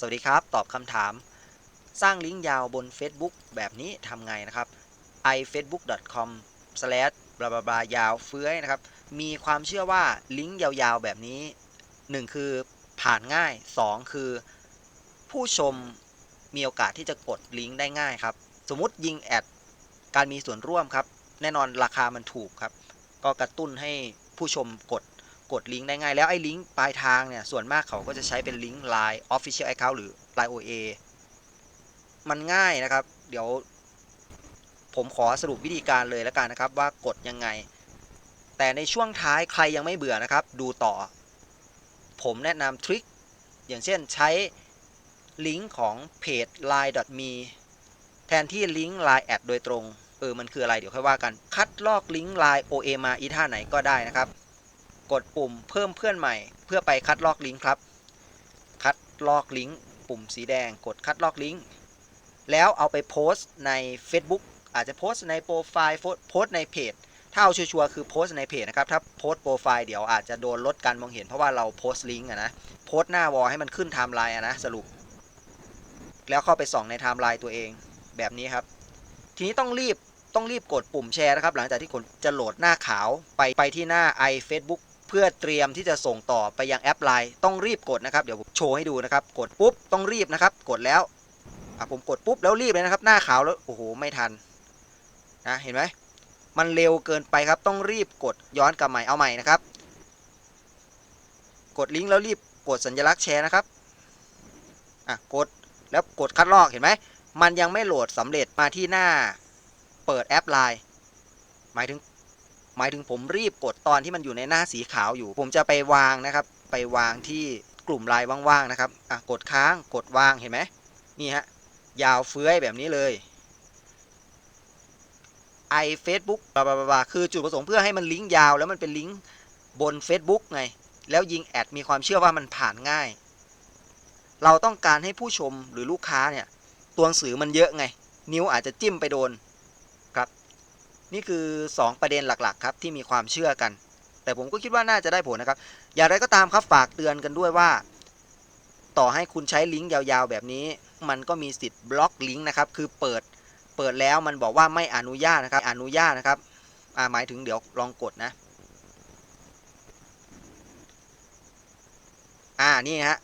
สวัสดีครับ ตอบคำถาม สร้างลิงก์ยาวบน Facebook แบบนี้ทำไงนะครับ ifacebook.com slash บลาบลาบลายาวเฟื้อยนะครับ มีความเชื่อว่าลิงก์ยาวๆ แบบนี้ 1 คือผ่านง่าย 2 คือ ผู้ชมมีโอกาสที่จะกดลิงก์ได้ง่ายครับ สมมุติยิงแอดการมีส่วนร่วมครับ แน่นอนราคามันถูกครับ ก็กระตุ้นให้ผู้ชมกด กดลิงก์ได้ง่าย แล้วไอ้ลิงก์ปลายทางเนี่ย ส่วนมากเขาก็จะใช้เป็นลิงก์ Line Official Account หรือ Line OA มันง่ายนะครับ เดี๋ยวผมขอสรุปวิธีการเลยแล้วกันนะครับว่ากดยังไง แต่ในช่วงท้ายใครยังไม่เบื่อนะครับ ดูต่อ ผมแนะนำทริคอย่างเช่นใช้ลิงก์ของเพจ line.me แทนที่ลิงก์ Line แอดโดยตรง เออ มันคืออะไร เดี๋ยวค่อยว่ากัน คัดลอกลิงก์ Line OA มาอีท่าไหนก็ได้นะครับ กดปุ่มเพิ่มเพื่อนใหม่ เพื่อไปคัดลอกลิงก์ครับ คัดลอกลิงก์ปุ่มสีแดง กดคัดลอกลิงก์แล้วเอาไปโพสต์ใน Facebook อาจจะโพสต์ในโปรไฟล์โพสต์ในเพจถ้าเอาชัวร์คือโพสต์ในเพจนะครับ ถ้าโพสต์โปรไฟล์เดี๋ยวอาจจะโดนลดการมองเห็นเพราะว่าเราโพสต์ลิงก์อะนะโพสต์หน้าวอลให้มันขึ้นไทม์ไลน์อะนะสรุป แล้วเข้าไปส่องในไทม์ไลน์ตัวเองแบบนี้ครับ ทีนี้ต้องรีบต้องรีบกดปุ่มแชร์นะครับ หลังจากที่คุณจะโหลดหน้าขาวไปไปที่หน้า i Facebook เพื่อเตรียมที่จะส่งต่อไปยังแอปไลน์ต้องรีบกดนะครับ เดี๋ยวผมโชว์ให้ดูนะครับ กดปุ๊บต้องรีบนะครับ กดแล้วอะผมกดปุ๊บแล้วรีบเลยนะครับ หน้าขาวแล้วโอ้โหไม่ทันนะเห็นไหมมันเร็วเกินไปครับ ต้องรีบกดย้อนกลับใหม่เอาใหม่นะครับ กดลิงก์แล้วรีบกดสัญลักษณ์แชร์นะครับอะกดแล้วกดคัดลอกเห็นไหมมันยังไม่โหลดสำเร็จมาที่หน้าเปิดแอปไลน์หมายถึง หมายถึงผมรีบกดตอนที่มันอยู่ในหน้าสีขาวอยู่ ผมจะไปวางนะครับ ไปวางที่กลุ่มลน์ว่างๆนะครับอะกดค้างกดวางเห็นไหมนี่ฮะยาวเฟื้อยแบบนี้เลย i Facebook บลาบลาบลาคือจุดประสงค์เพื่อให้มันลิงก์ยาว แล้วมันเป็นลิงก์บน Facebook ไง แล้วยิงแอดมีความเชื่อว่ามันผ่านง่าย เราต้องการให้ผู้ชมหรือลูกค้าเนี่ย ตัวหนังสือมันเยอะไง นิ้วอาจจะจิ้มไปโดน นี่คือ 2 ประเด็นหลักๆครับที่มีความเชื่อกัน แต่ผมก็คิดว่าน่าจะได้ผลนะครับ อย่างไรก็ตามครับฝากเตือนกันด้วยว่า ต่อให้คุณใช้ลิงก์ยาวๆ แบบนี้ มันก็มีสิทธิ์บล็อกลิงก์นะครับคือเปิดเปิดแล้วมันบอกว่าไม่อนุญาตนะครับ อนุญาตนะครับหมายถึงเดี๋ยวลองกดนะอ่านี่ฮะ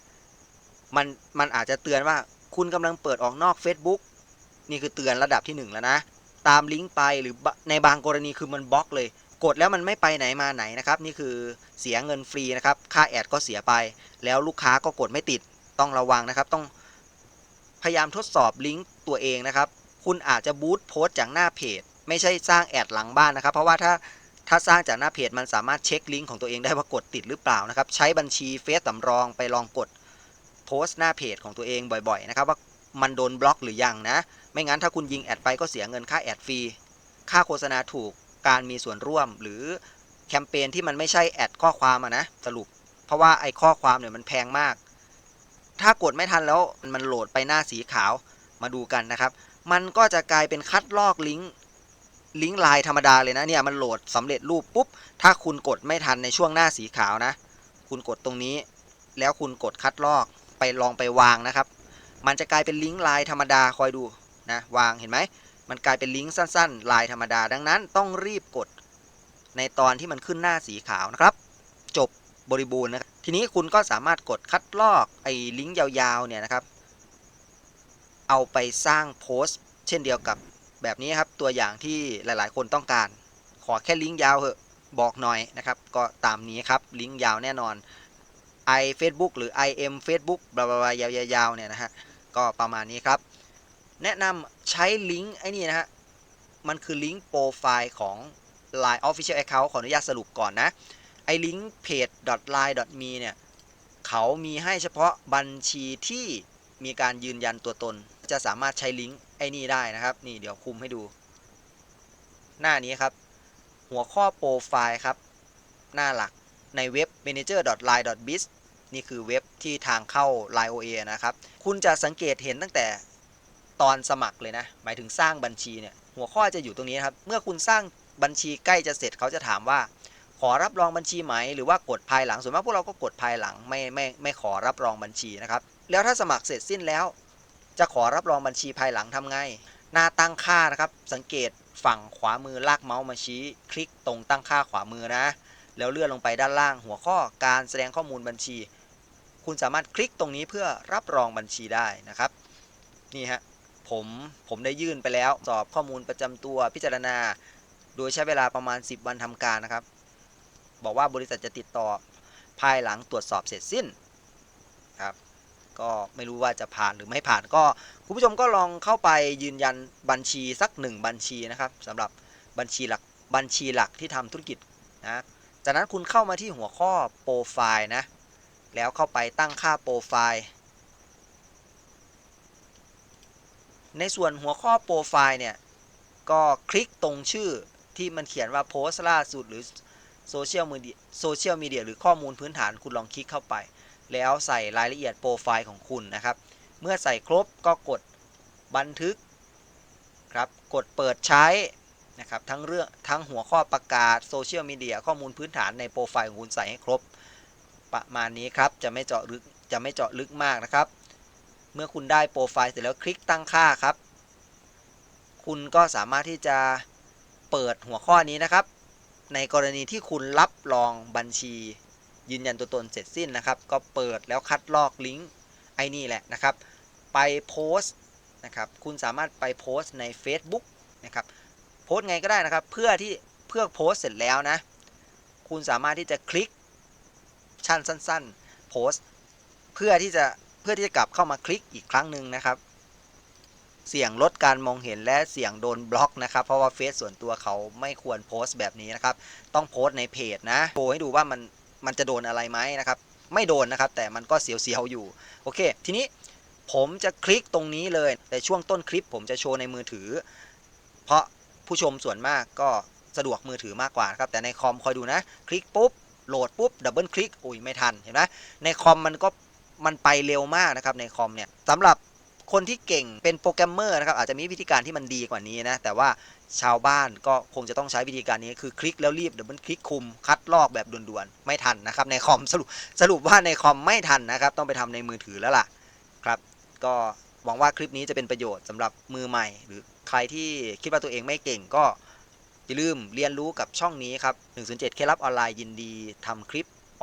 มันมันอาจจะเตือนว่าคุณกำลังเปิดออกนอก Facebook นี่คือเตือนระดับที่ 1 แล้วนะ ตามลิงก์ไปหรือในบางกรณีคือมันบล็อกเลย กดแล้วมันไม่ไปไหนมาไหนนะครับ นี่คือเสียเงินฟรีนะครับ ค่าแอดก็เสียไป แล้วลูกค้าก็กดไม่ติดต้องระวังนะครับ ต้องพยายามทดสอบลิงก์ตัวเองนะครับ คุณอาจจะบูตโพสต์จากหน้าเพจ ไม่ใช่สร้างแอดหลังบ้านนะครับ เพราะว่าถ้าถ้าสร้างจากหน้าเพจมันสามารถเช็คลิงก์ของตัวเองได้ว่ากดติดหรือเปล่านะครับ ใช้บัญชีเฟซสำรองไปลองกดโพสต์หน้าเพจของตัวเองบ่อยๆนะครับ ว่ามันโดนบล็อกหรือยังนะ ไม่งั้นถ้าคุณยิงแอดไปก็เสียเงินค่าแอดฟรี ค่าโฆษณาถูก การมีส่วนร่วมหรือแคมเปญที่มันไม่ใช่แอดข้อความอะนะสรุป เพราะว่าไอ้ข้อความเนี่ยมันแพงมาก ถ้ากดไม่ทันแล้วมันโหลดไปหน้าสีขาวมาดูกันนะครับ มันก็จะกลายเป็นคัดลอกลิงก์ลิงก์ไลน์ธรรมดาเลยนะเนี่ยมันโหลดสำเร็จรูปปุ๊บ ถ้าคุณกดไม่ทันในช่วงหน้าสีขาวนะ คุณกดตรงนี้ แล้วคุณกดคัดลอกไปลองไปวางนะครับ มันจะกลายเป็นลิงก์ไลน์ธรรมดาคอยดู นะวางเห็นไหม มันกลายเป็นลิงก์สั้นๆ ลายธรรมดา ดังนั้นต้องรีบกดในตอนที่มันขึ้นหน้าสีขาวนะครับ จบบริบูรณ์นะครับทีนี้คุณก็สามารถกดคัดลอกไอ้ลิงก์ยาวๆเนี่ยนะครับ เอาไปสร้างโพสต์ เช่นเดียวกับแบบนี้ครับตัวอย่างที่หลายๆ คนต้องการ ขอแค่ลิงก์ยาวเหอะบอกหน่อยนะครับ ก็ตามนี้ครับลิงก์ยาวแน่นอน i Facebook หรือ im Facebook บลาบลายาวๆเนี่ยนะฮะก็ประมาณนี้ครับ แนะนำใช้ลิงก์ไอ้นี่นะฮะ มันคือลิงก์โปรไฟล์ของ Line Official Account ขออนุญาตสรุปก่อนนะ ไอ้ลิงก์เพจ line.me เนี่ย เขามีให้เฉพาะบัญชีที่มีการยืนยันตัวตน จะสามารถใช้ลิงก์ไอ้นี่ได้นะครับ นี่เดี๋ยวคุมให้ดู หน้านี้ครับ หัวข้อโปรไฟล์ครับ หน้าหลักในเว็บ manager.line.biz นี่คือเว็บที่ทางเข้า Line OA นะครับ คุณจะสังเกตเห็นตั้งแต่ ตอนสมัครเลยนะ หมายถึงสร้างบัญชีเนี่ยหัวข้อจะอยู่ตรงนี้นะครับ เมื่อคุณสร้างบัญชีใกล้จะเสร็จเขาจะถามว่า ขอรับรองบัญชีไหม หรือว่ากดภายหลังส่วนมากพวกเราก็กดภายหลังไม่ไม่ไม่ขอรับรองบัญชีนะครับแล้วถ้าสมัครเสร็จสิ้นแล้ว จะขอรับรองบัญชีภายหลังทำไง หน้าตั้งค่านะครับ สังเกตฝั่งขวามือลากเมาส์มาชี้ คลิกตรงตั้งค่าขวามือนะ แล้วเลื่อนลงไปด้านล่างหัวข้อการแสดงข้อมูลบัญชี คุณสามารถคลิกตรงนี้เพื่อรับรองบัญชีได้นะครับ นี่ฮะ ผมผมได้ยื่นไปแล้ว สอบข้อมูลประจำตัวพิจารณา โดยใช้เวลาประมาณ 10 วันทำการนะครับ บอกว่าบริษัทจะติดต่อภายหลังตรวจสอบเสร็จสิ้นครับก็ไม่รู้ว่าจะผ่านหรือไม่ผ่านก็คุณผู้ชมก็ลองเข้าไปยืนยันบัญชีสักหนึ่งบัญชีนะครับสำหรับบัญชีหลักบัญชีหลักที่ทำธุรกิจนะจากนั้นคุณเข้ามาที่หัวข้อโปรไฟล์นะแล้วเข้าไปตั้งค่าโปรไฟล์ ในส่วนหัวข้อโปรไฟล์เนี่ย ก็คลิกตรงชื่อที่มันเขียนว่าโพสต์ล่าสุดหรือโซเชียลมีเดียโซเชียลมีเดียหรือข้อมูลพื้นฐานคุณลองคลิกเข้าไป แล้วใส่รายละเอียดโปรไฟล์ของคุณนะครับ เมื่อใส่ครบก็กดบันทึกครับกดเปิดใช้นะครับทั้งเรื่องทั้งหัวข้อประกาศโซเชียลมีเดียข้อมูลพื้นฐานในโปรไฟล์ของคุณใส่ให้ครบ ประมาณนี้ครับจะไม่เจาะลึกจะไม่เจาะลึกมากนะครับ เมื่อคุณได้โปรไฟล์เสร็จแล้วคลิกตั้งค่าครับ คุณก็สามารถที่จะเปิดหัวข้อนี้นะครับ ในกรณีที่คุณรับรองบัญชี ยืนยันตัวตนเสร็จสิ้นนะครับ ก็เปิดแล้วคัดลอกลิงก์ไอ้นี่แหละนะครับ ไปโพสต์นะครับ คุณสามารถไปโพสต์ใน Facebook นะครับโพสต์ไงก็ได้นะครับ เพื่อที่เพื่อโพสต์เสร็จแล้วนะ คุณสามารถที่จะคลิกชั่นสั้น ๆ โพสต์ เพื่อที่จะ เพื่อที่จะกลับเข้ามาคลิกอีกครั้งหนึ่งนะครับ เสี่ยงลดการมองเห็นและเสี่ยงโดนบล็อกนะครับ เพราะว่าเฟซส่วนตัวเขาไม่ควรโพสต์แบบนี้นะครับ ต้องโพสต์ในเพจนะโชว์ให้ดูว่ามันมันจะโดนอะไรไหมนะครับ ไม่โดนนะครับ แต่มันก็เสียวๆอยู่ โอเค ทีนี้ผมจะคลิกตรงนี้เลย แต่ช่วงต้นคลิปผมจะโชว์ในมือถือ เพราะผู้ชมส่วนมากก็สะดวกมือถือมากกว่าครับแต่ในคอมคอยดูนะ คลิกปุ๊บโหลดปุ๊บดับเบิลคลิกอุ้ยไม่ทันเห็นไหมในคอมมันก็ มันไปเร็วมากนะครับในคอมเนี่ยสำหรับคนที่เก่งเป็นโปรแกรมเมอร์นะครับอาจจะมีวิธีการที่มันดีกว่านี้นะ แต่ว่าชาวบ้านก็คงจะต้องใช้วิธีการนี้คือคลิกแล้วรีบเดับเบิลคลิกคุม คัดลอกแบบด่วนๆ ไม่ทันนะครับในคอมสรุปสรุปว่าในคอมไม่ทันนะครับ ต้องไปทำในมือถือแล้วล่ะครับ ก็หวังว่าคลิปนี้จะเป็นประโยชน์สำหรับมือใหม่ หรือใครที่คิดว่าตัวเองไม่เก่งก็อย่าลืมเรียนรู้กับช่องนี้ครับ107เคล็ดลับออนไลน์ยินดีทำคลิป